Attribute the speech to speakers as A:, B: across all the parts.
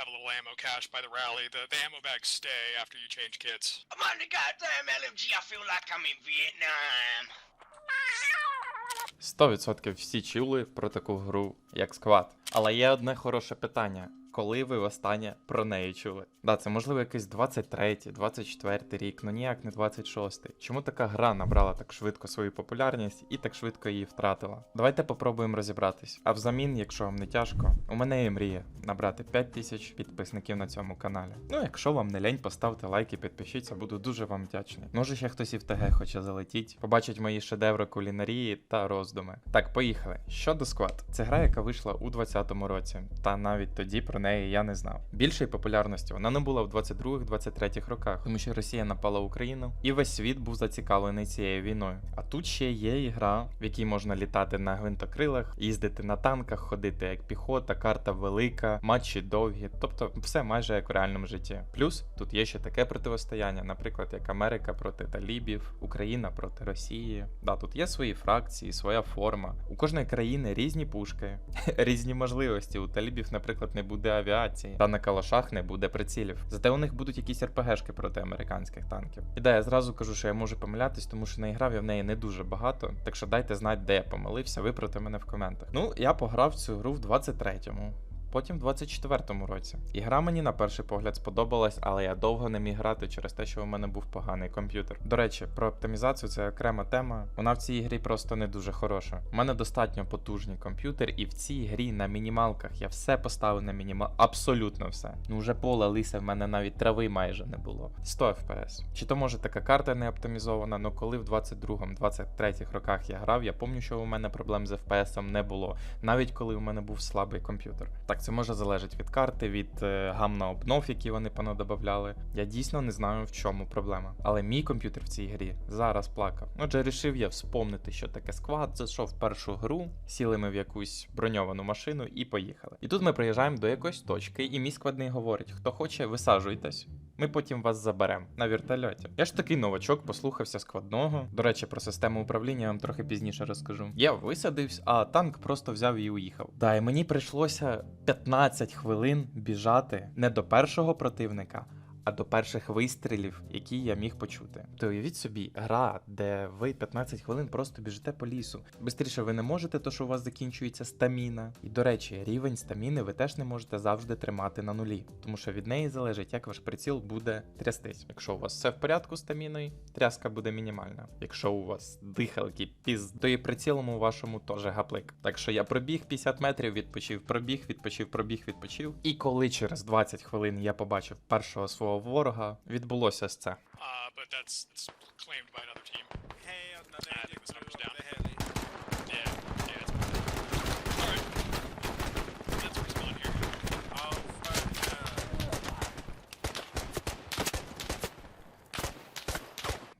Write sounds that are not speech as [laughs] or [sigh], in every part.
A: have a little ammo cache by the rally. The, the ammo bags stay after you change kits.
B: I'm on the goddamn LMG. I feel like I'm in Vietnam.
C: 100% всі чули про таку гру, як Squad. Але є одне хороше питання. Коли ви востаннє про неї чули? Да, це можливо якийсь 23, 24 рік, ну ніяк не 26. Чому така гра набрала так швидко свою популярність і так швидко її втратила? Давайте попробуємо розібратись. А взамін, якщо вам не тяжко, у мене є мрія набрати 5000 підписників на цьому каналі. Ну, якщо вам не лень, поставте лайк і підпишіться, буду дуже вам вдячний. Може ще хтось і в ТГ хоче залетіть, побачить мої шедеври кулінарії та роздуми. Так, поїхали. Щодо сквад, це гра, яка вийшла у 2020 році, та навіть тоді про неї я не знав. Більшої популярності вона не була в 22-23 роках, тому що Росія напала Україну, і весь світ був зацікавлений цією війною. А тут ще є і гра, в якій можна літати на гвинтокрилах, їздити на танках, ходити як піхота, карта велика, матчі довгі, тобто все майже як у реальному житті. Плюс тут є ще таке противостояння, наприклад, як Америка проти талібів, Україна проти Росії. Да, тут є свої фракції, своя форма. У кожної країни різні пушки, [laughs] різні можливості. У талібів, наприклад, не буде авіації, та на калашах не буде прицілів. Зате у них будуть якісь РПГшки проти американських танків. І да, я зразу кажу, що я можу помилятись, тому що наіграв я в неї не дуже багато. Так що дайте знати, де я помилився, виправте мене в коментах. Ну, я пограв цю гру в 23-му. Потім в 24-му році. І гра мені на перший погляд сподобалась, але я довго не міг грати через те, що у мене був поганий комп'ютер. До речі, про оптимізацію це окрема тема. Вона в цій грі просто не дуже хороша. У мене достатньо потужний комп'ютер, і в цій грі на мінімалках я все поставив на мінімал, абсолютно все. Ну вже поле лисе, в мене навіть трави майже не було. 100 FPS. Чи то може така карта не оптимізована, але коли в 22-му, 23-х роках я грав, я пам'ятаю, що у мене проблем з FPS не було, навіть коли у мене був слабий комп'ютер. Так, це може залежати від карти, від е, гамна обнов, які вони понадобавляли. Я дійсно не знаю, в чому проблема. Але мій комп'ютер в цій грі зараз плакав. Отже, рішив я вспомнити, що таке сквад, зайшов в першу гру, сіли ми в якусь броньовану машину і поїхали. І тут ми приїжджаємо до якоїсь точки, і мій складний говорить: хто хоче, висаджуйтесь. Ми потім вас заберемо на вертольоті. Я ж такий новачок, послухався складного. До речі, про систему управління я вам трохи пізніше розкажу. Я висадився, а танк просто взяв і уїхав. Да, і мені прийшлося 15 хвилин біжати не до першого противника. А до перших вистрілів, які я міг почути. То уявіть собі, гра, де ви 15 хвилин просто біжите по лісу. Бистріше ви не можете, то що у вас закінчується стаміна. І до речі, рівень стаміни ви теж не можете завжди тримати на нулі, тому що від неї залежить, як ваш приціл буде трястись. Якщо у вас все в порядку з стаміною, тряска буде мінімальна. Якщо у вас дихалки піз, то і прицілом у вашому теж гаплик. Так що я пробіг 50 метрів, відпочив, пробіг, відпочив, пробіг, відпочив. І коли через 20 хвилин я побачив першого свого ворога, відбулося ось це.
A: Uh, but that's, that's claimed by another team.
D: Hey, another
A: Ah, I
D: engine
A: think the number's
D: through
A: down.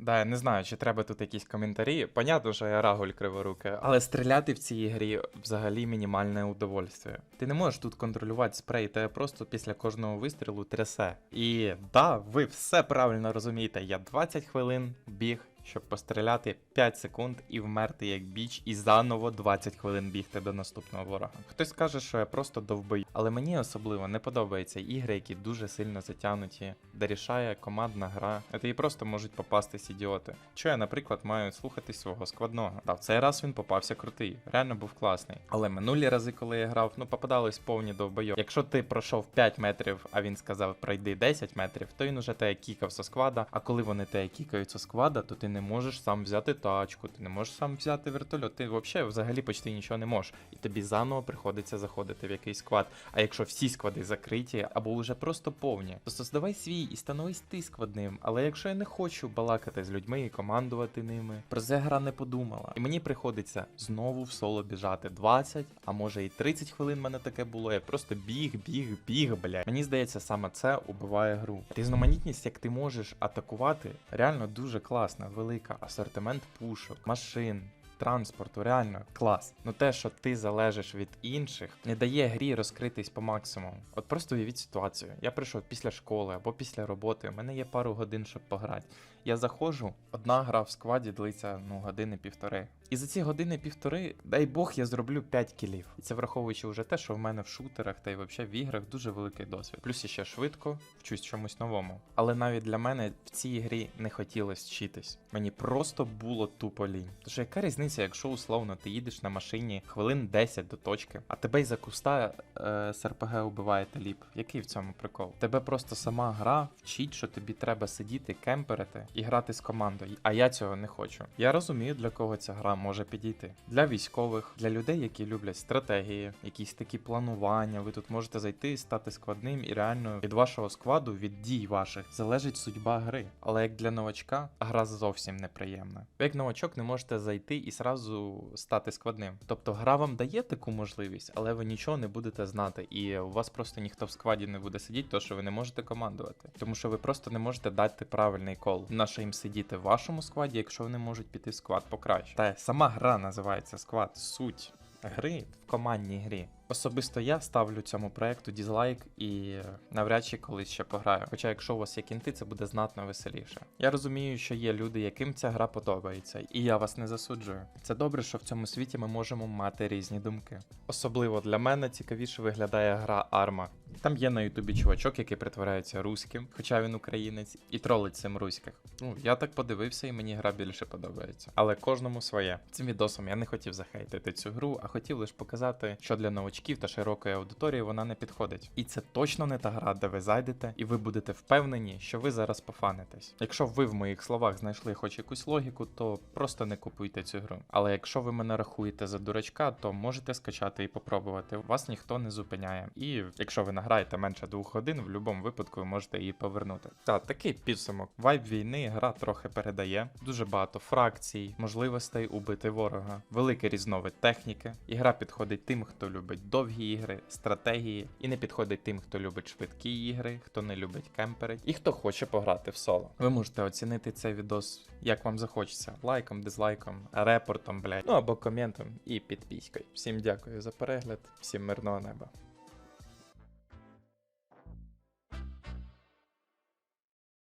C: Да, я не знаю, чи треба тут якісь коментарі. Понятно, що я рагуль криворуке, але стріляти в цій грі взагалі мінімальне удовольствие. Ти не можеш тут контролювати спрей, тебе просто після кожного вистрілу трясе. І да, ви все правильно розумієте. Я 20 хвилин біг, щоб постріляти 5 секунд і вмерти як біч, і заново 20 хвилин бігти до наступного ворога. Хтось каже, що я просто довбий, але мені особливо не подобаються ігри, які дуже сильно затягнуті, де рішає командна гра, а і просто можуть попастись ідіоти. Що я, наприклад, маю слухати свого складного. Та в цей раз він попався крутий, реально був класний. Але минулі рази, коли я грав, ну попадались повні довбойо. Якщо ти пройшов 5 метрів, а він сказав пройди 10 метрів, то він уже тебе кікав со сквада. А коли вони тебе кікають со сквада, то ти не можеш сам взяти тачку, ти не можеш сам взяти вертольот. Ти взагалі взагалі почти нічого не можеш. І тобі заново приходиться заходити в якийсь сквад. А якщо всі склади закриті або вже просто повні, то создавай свій і становись ти складним. Але якщо я не хочу балакати з людьми і командувати ними, про це гра не подумала. І мені приходиться знову в соло біжати 20, а може і 30 хвилин мене таке було. Я просто біг, біг, біг, бля. Мені здається, саме це убиває гру. Різноманітність, як ти можеш атакувати, реально дуже класна, велика. Асортимент пушок, машин. Транспорту, реально клас. Ну те, що ти залежиш від інших, не дає грі розкритись по максимуму. От просто уявіть ситуацію. Я прийшов після школи або після роботи. У мене є пару годин, щоб пограти. Я заходжу, одна гра в складі длиться ну години півтори. І за ці години півтори, дай Бог, я зроблю 5 кілів. І це враховуючи вже те, що в мене в шутерах та й взагалі в іграх дуже великий досвід. Плюс ще швидко вчусь чомусь новому. Але навіть для мене в цій грі не хотілося вчитись. Мені просто було тупо лінь. Тож яка різниця, якщо условно ти їдеш на машині хвилин 10 до точки, а тебе й за куста е, з убиває таліп. Який в цьому прикол? Тебе просто сама гра вчить, що тобі треба сидіти, кемперити і грати з командою. А я цього не хочу. Я розумію, для кого ця гра може підійти. Для військових, для людей, які люблять стратегії, якісь такі планування. Ви тут можете зайти, стати складним, і реально від вашого складу, від дій ваших, залежить судьба гри. Але як для новачка, гра зовсім неприємна. Як новачок не можете зайти і сразу стати складним. Тобто гра вам дає таку можливість, але ви нічого не будете знати, і у вас просто ніхто в складі не буде сидіти, то що ви не можете командувати. Тому що ви просто не можете дати правильний кол. На їм сидіти в вашому складі, якщо вони можуть піти в склад покраще. Та сама гра називається склад. Суть гри командній грі. Особисто я ставлю цьому проекту дізлайк і навряд чи колись ще пограю. Хоча, якщо у вас є кінти, це буде знатно веселіше. Я розумію, що є люди, яким ця гра подобається, і я вас не засуджую. Це добре, що в цьому світі ми можемо мати різні думки. Особливо для мене цікавіше виглядає гра Арма. Там є на Ютубі чувачок, який притворяється руським, хоча він українець, і тролить цим руських. Ну, я так подивився, і мені гра більше подобається. Але кожному своє. Цим відосом я не хотів захейтити цю гру, а хотів лише показати, що для новачків та широкої аудиторії вона не підходить. І це точно не та гра, де ви зайдете, і ви будете впевнені, що ви зараз пофанитесь. Якщо ви в моїх словах знайшли хоч якусь логіку, то просто не купуйте цю гру. Але якщо ви мене рахуєте за дурачка, то можете скачати і попробувати. Вас ніхто не зупиняє. І якщо ви награєте менше двох годин, в будь-якому випадку ви можете її повернути. Та такий підсумок. Вайб війни гра трохи передає. Дуже багато фракцій, можливостей убити ворога, великий різновид техніки. І гра підходить тим, хто любить довгі ігри, стратегії, і не підходить тим, хто любить швидкі ігри, хто не любить кемперить, і хто хоче пограти в соло. Ви можете оцінити цей відос, як вам захочеться, лайком, дизлайком, репортом, блядь, ну або коментом і підпіською. Всім дякую за перегляд, всім мирного неба.